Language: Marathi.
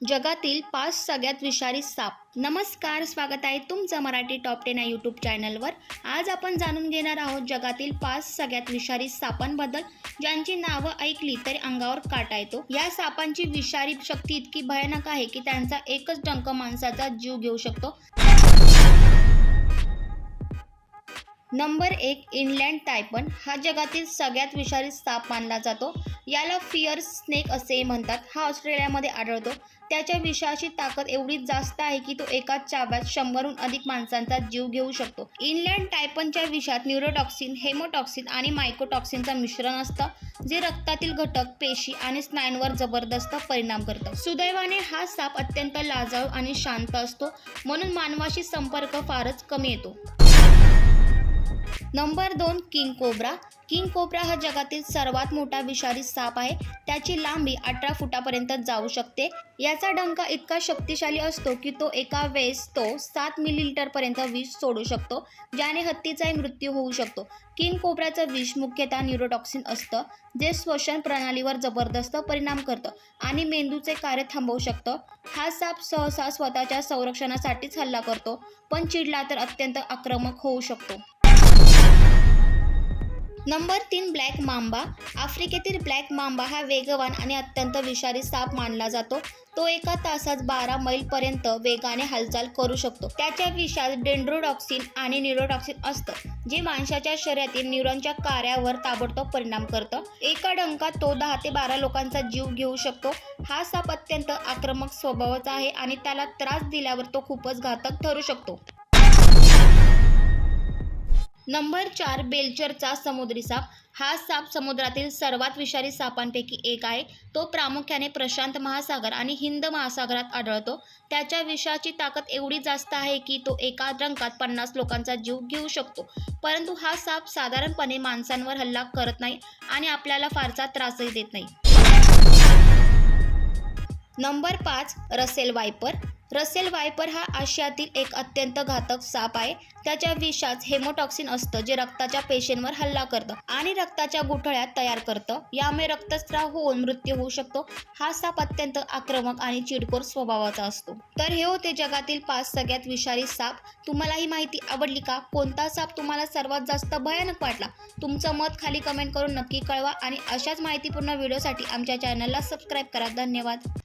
जगातील पाच सगळ्यात विषारी साप. नमस्कार स्वागत आहे तुमचं मराठी टॉप टेन या यूट्यूब चॅनलवर आज आपण जाणून घेणार आहोत जगातील पाच सगळ्यात विषारी सापांबद्दल. ज्यांची नावं ऐकली तरी अंगावर काटा येतो. या सापांची विषारी शक्ती इतकी भयानक आहे की त्यांचा एकच डंक माणसाचा जीव घेऊ शकतो. नंबर एक इनलँड टायपन. हा जगातील सगळ्यात विषारी साप मानला जातो. याला फिअर स्नेक असेही म्हणतात. हा ऑस्ट्रेलियामध्ये आढळतो. त्याच्या विषाची ताकद एवढी जास्त आहे की तो एकाच चाब्यात शंभरहून अधिक माणसांचा जीव घेऊ शकतो. इनलँड टायपनच्या विषात न्यूरोटॉक्सिन हेमोटॉक्सिन आणि मायकोटॉक्सिनचं मिश्रण असतं जे रक्तातील घटक पेशी आणि स्नायूंवर जबरदस्त परिणाम करतं. सुदैवाने हा साप अत्यंत लाजाळू आणि शांत असतो म्हणून मानवाशी संपर्क फारच कमी येतो. नंबर दोन किंग कोब्रा. किंग कोब्रा हा जगातील सर्वात मोठा विषारी साप आहे. त्याची लांबी अठरा फुटापर्यंत जाऊ शकते. याचा डंका इतका शक्तिशाली असतो की तो एका वेळेस तो सात मिलीलिटरपर्यंत विष सोडू शकतो ज्याने हत्तीचाही मृत्यू होऊ शकतो. किंग कोब्राचं विष मुख्यतः न्यूरोटॉक्सिन असतं जे श्वसन प्रणालीवर जबरदस्त परिणाम करतं आणि मेंदूचे कार्य थांबवू शकतं. हा साप सहसा स्वतःच्या संरक्षणासाठीच हल्ला करतो पण चिडला तर अत्यंत आक्रमक होऊ शकतो. नंबर तीन ब्लॅक मांबा. आफ्रिकेतील ब्लॅक मांबा हा वेगवान आणि अत्यंत विषारी साप मानला जातो. तो एका तासात बारा मैलपर्यंत वेगाने हालचाल करू शकतो. त्याच्या विषात डेंड्रोडॉक्सिन आणि न्यूरोटॉक्सिन असतं जे माणसाच्या शरीरातील न्यूरॉनच्या कार्यावर ताबडतोब परिणाम करतं. एका डंकात तो दहा ते बारा लोकांचा जीव घेऊ शकतो. हा साप अत्यंत आक्रमक स्वभावाचा आहे आणि त्याला त्रास दिल्यावर तो खूपच घातक ठरू शकतो. नंबर चार बेलचरचा समुद्री साप. हा साप समुद्रातील सर्वात विषारी सापांपैकी एक आहे. तो प्रामुख्याने प्रशांत महासागर आणि हिंद महासागरात आढळतो. त्याच्या विषाची ताकद एवढी जास्त आहे की तो एका रंकात पन्नास लोकांचा जीव घेऊ शकतो. परंतु हा साप साधारणपणे माणसांवर हल्ला करत नाही आणि आपल्याला फारसा त्रासही देत नाही. नंबर पाच रसेल वायपर. रसेल वायपर हा आशियातील एक अत्यंत घातक साप आहे. त्याच्या विषात हेमोटॉक्सिन असतं जे रक्ताच्या पेशींवर हल्ला करतं आणि रक्ताच्या गुठळ्यात तयार करतं. यामुळे रक्तस्राव होऊन मृत्यू होऊ शकतो. हा साप अत्यंत आक्रमक आणि चिडकोर स्वभावाचा असतो. तर हे होते जगातील पाच सगळ्यात विषारी साप. तुम्हाला ही माहिती आवडली का? कोणता साप तुम्हाला सर्वात जास्त भयानक वाटला? तुमचं मत खाली कमेंट करून नक्की कळवा आणि अशाच माहितीपूर्ण व्हिडिओसाठी आमच्या चॅनलला सबस्क्राईब करा. धन्यवाद.